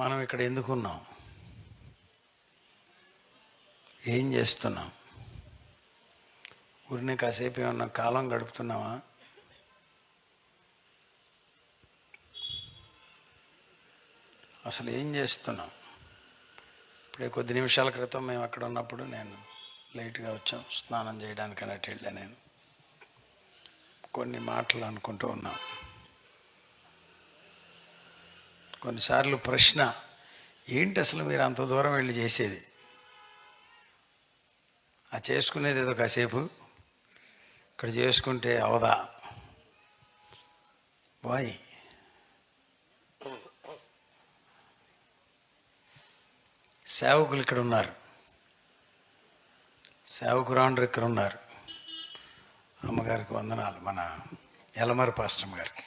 మనం ఇక్కడ ఎందుకున్నాం ఏం చేస్తున్నాం? ఊరిని కాసేపు ఏమన్నా కాలం గడుపుతున్నావా? అసలు ఏం చేస్తున్నాం? ఇప్పుడే కొద్ది నిమిషాల క్రితం మేము అక్కడ ఉన్నప్పుడు నేను లేట్గా వచ్చాం స్నానం చేయడానికి అన్నట్టు వెళ్ళా నేను. కొన్ని మాటలు అనుకుంటూ ఉన్నాం. కొన్నిసార్లు ప్రశ్న ఏంటి అసలు మీరు అంత దూరం వెళ్ళి చేసేది? ఆ చేసుకునేది ఏదో కాసేపు ఇక్కడ చేసుకుంటే అవదా వాయ్ సేవకులు ఇక్కడ ఉన్నారు. సేవకురాండ్రు ఇక్కడ ఉన్నారు. అమ్మగారికి వందనాలు మన ఎలమర పాస్టమ్ గారికి.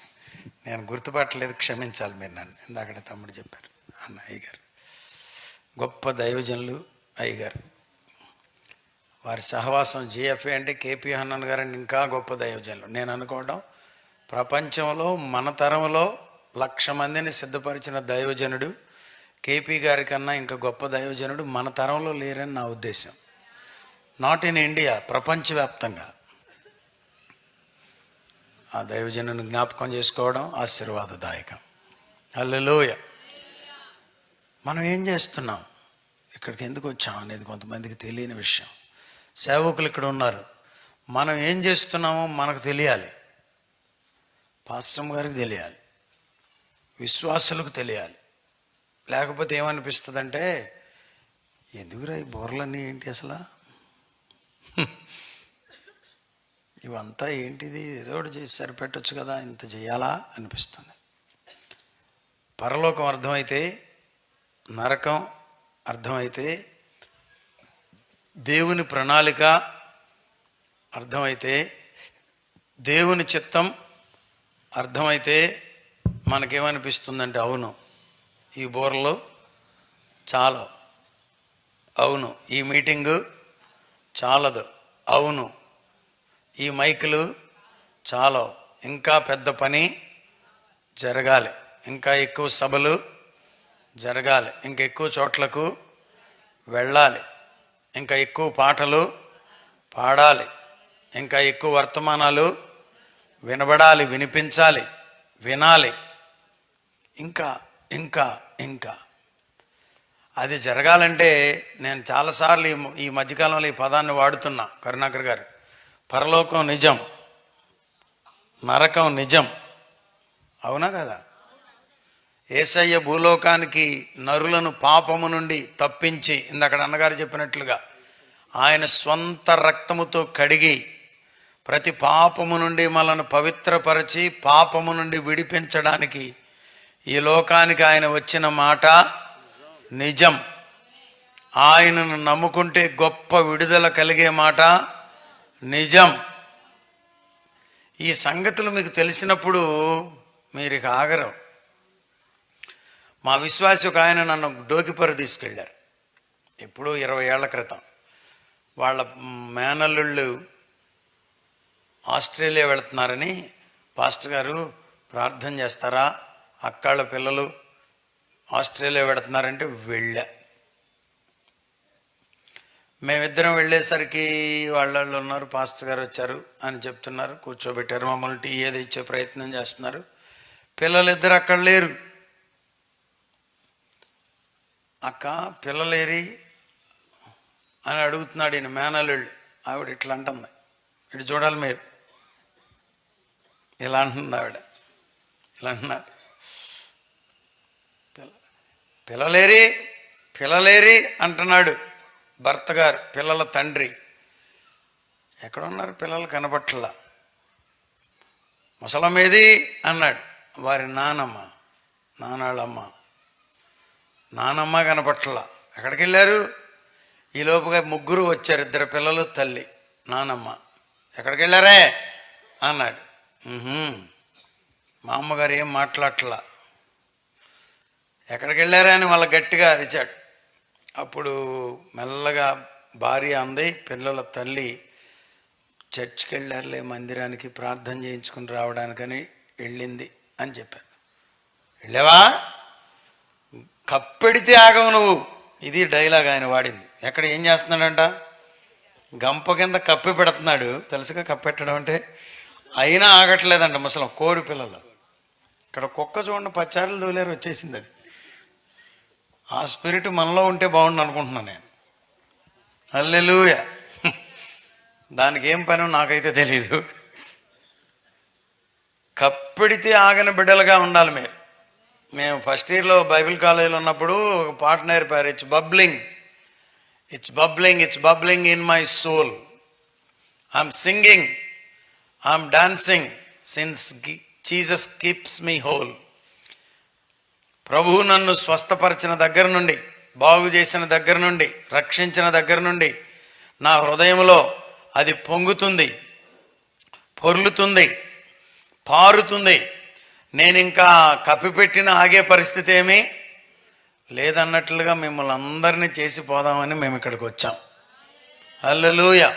నేను గుర్తుపట్టలేదు క్షమించాలి మీరు నన్ను. ఇందాకడే తమ్ముడు చెప్పారు అన్న అయ్యగారు. గొప్ప దైవజనులు అయ్యగారు. వారి సహవాసం జిఎఫ్ఏ అంటే కేపీ హన్నన్ గారు అంటే ఇంకా గొప్ప దైవజనులు. నేను అనుకోవడం ప్రపంచంలో మన తరంలో లక్ష మందిని సిద్ధపరిచిన దైవజనుడు కేపీ గారి కన్నా ఇంకా గొప్ప దైవజనుడు మన తరంలో లేరని నా ఉద్దేశం. నాట్ ఇన్ ఇండియా ప్రపంచవ్యాప్తంగా. ఆ దైవజనుని జ్ఞాపకం చేసుకోవడం ఆశీర్వాదదాయకం. అల్లెలోయ మనం ఏం చేస్తున్నాం? ఇక్కడికి ఎందుకు వచ్చాం అనేది కొంతమందికి తెలియని విషయం. సేవకులు ఇక్కడ ఉన్నారు. మనం ఏం చేస్తున్నామో మనకు తెలియాలి. పాస్టమ్ గారికి తెలియాలి. విశ్వాసులకు తెలియాలి. లేకపోతే ఏమనిపిస్తుందంటే ఎందుకురా ఈ బోర్లన్నీ ఏంటి అసలు? ఇవంతా ఏంటిది? ఏదో ఒకటి చేసి సరిపెట్టొచ్చు కదా ఇంత చేయాలా అనిపిస్తుంది. పరలోకం అర్థమైతే నరకం అర్థమైతే దేవుని ప్రణాళిక అర్థమైతే దేవుని చిత్తం అర్థమైతే మనకేమనిపిస్తుందంటే అవును ఈ బోర్లు చాలా అవును ఈ మీటింగు చాలదు. అవును ఈ మైకులు చాలా. ఇంకా పెద్ద పని జరగాలి. ఇంకా ఎక్కువ సభలు జరగాలి. ఇంకా ఎక్కువ చోట్లకు వెళ్ళాలి. ఇంకా ఎక్కువ పాటలు పాడాలి. ఇంకా ఎక్కువ వర్తమానాలు వినబడాలి వినిపించాలి వినాలి. ఇంకా ఇంకా ఇంకా. అది జరగాలంటే నేను చాలాసార్లు ఈ ఈ మధ్యకాలంలో ఈ పదాన్ని వాడుతున్నా కరుణాకర్ గారు. పరలోకం నిజం నరకం నిజం. అవునా కదా? ఏసయ్య భూలోకానికి నరులను పాపము నుండి తప్పించి ఇందక్కడ అన్నగారు చెప్పినట్లుగా ఆయన స్వంత రక్తముతో కడిగి ప్రతి పాపము నుండి మనల్ని పవిత్రపరచి పాపము నుండి విడిపించడానికి ఈ లోకానికి ఆయన వచ్చిన మాట నిజం. ఆయనను నమ్ముకుంటే గొప్ప విడుదల కలిగే మాట నిజం. ఈ సంగతులు మీకు తెలిసినప్పుడు మీరు ఇక ఆగరు. మా విశ్వాసి ఒక ఆయన నన్ను డోకిపరు తీసుకెళ్ళారు. ఎప్పుడూ ఇరవై ఏళ్ళ క్రితం. వాళ్ళ మేనల్లుళ్ళు ఆస్ట్రేలియా వెళుతున్నారని పాస్టర్ గారు ప్రార్థన చేస్తారా? అక్కాళ్ళ పిల్లలు ఆస్ట్రేలియా వెళుతున్నారంటే వెళ్ళా. మేమిద్దరం వెళ్ళేసరికి వాళ్ళు ఉన్నారు పాస్టర్ గారు వచ్చారు అని చెప్తున్నారు కూర్చోబెట్టారు మమ్మల్ని టీ ఏది ఇచ్చే ప్రయత్నం చేస్తున్నారు. పిల్లలిద్దరు అక్కడ లేరు. అక్క పిల్లలేరి అని అడుగుతున్నాడు ఈయన మేనల్లుళ్ళు. ఆవిడ ఇట్లా అంటుంది. ఇటు చూడాలి మీరు. ఇలా అంటుంది ఆవిడ. ఇలా అంటున్నారు. పిల్ల పిల్లలేరి పిల్లలేరి అంటున్నాడు. భర్త గారు పిల్లల తండ్రి. ఎక్కడున్నారు పిల్లలు కనపట్ల ముసలమేది అన్నాడు. వారి నానమ్మ నానాళ్ళమ్మ. నానమ్మ కనపట్ల ఎక్కడికి వెళ్ళారు ఈ ముగ్గురు వచ్చారు ఇద్దరు పిల్లలు తల్లి నానమ్మ. ఎక్కడికి వెళ్ళారే అన్నాడు మా అమ్మగారు ఏం మాట్లాడట్లా ఎక్కడికి వెళ్ళారా అని వాళ్ళ గట్టిగా అరిచాడు. అప్పుడు మెల్లగా భార్య అంది పిల్లల తల్లి చర్చ్కి వెళ్ళారులే మందిరానికి ప్రార్థన చేయించుకుని రావడానికని వెళ్ళింది అని చెప్పాను. వెళ్ళావా? కప్పెడితే ఆగవు నువ్వు. ఇది డైలాగ్ ఆయన వాడింది. ఎక్కడ ఏం చేస్తున్నాడంట? గంప కింద కప్పి పెడుతున్నాడు. తెలుసుగా కప్పెట్టడం అంటే? అయినా ఆగట్లేదంట ముసలం కోడి పిల్లలు. ఇక్కడ కుక్క చూడండి పచ్చారులు దూలేరు వచ్చేసింది అది. ఆ స్పిరిట్ మనలో ఉంటే బాగుండు అనుకుంటున్నాను నేను. అల్లెలుయ దానికి ఏం పని నాకైతే తెలియదు కప్పెడితే ఆగని బిడ్డలుగా ఉండాలి మీరు. మేము ఫస్ట్ ఇయర్లో బైబిల్ కాలేజీలో ఉన్నప్పుడు ఒక పాట నేర్పారు it's bubbling it's bubbling it's bubbling in my soul I'm singing I'm dancing since Jesus keeps me whole ప్రభువు నన్ను స్వస్థపరిచిన దగ్గర నుండి బాగు చేసిన దగ్గర నుండి రక్షించిన దగ్గర నుండి నా హృదయంలో అది పొంగుతుంది పొర్లుతుంది పారుతుంది. నేను ఇంకా కప్పిపెట్టిన ఆగే పరిస్థితి ఏమీ లేదన్నట్లుగా మిమ్మల్ని అందరినీ చేసి పోదామని మేము ఇక్కడికి వచ్చాం. హల్లెలూయా.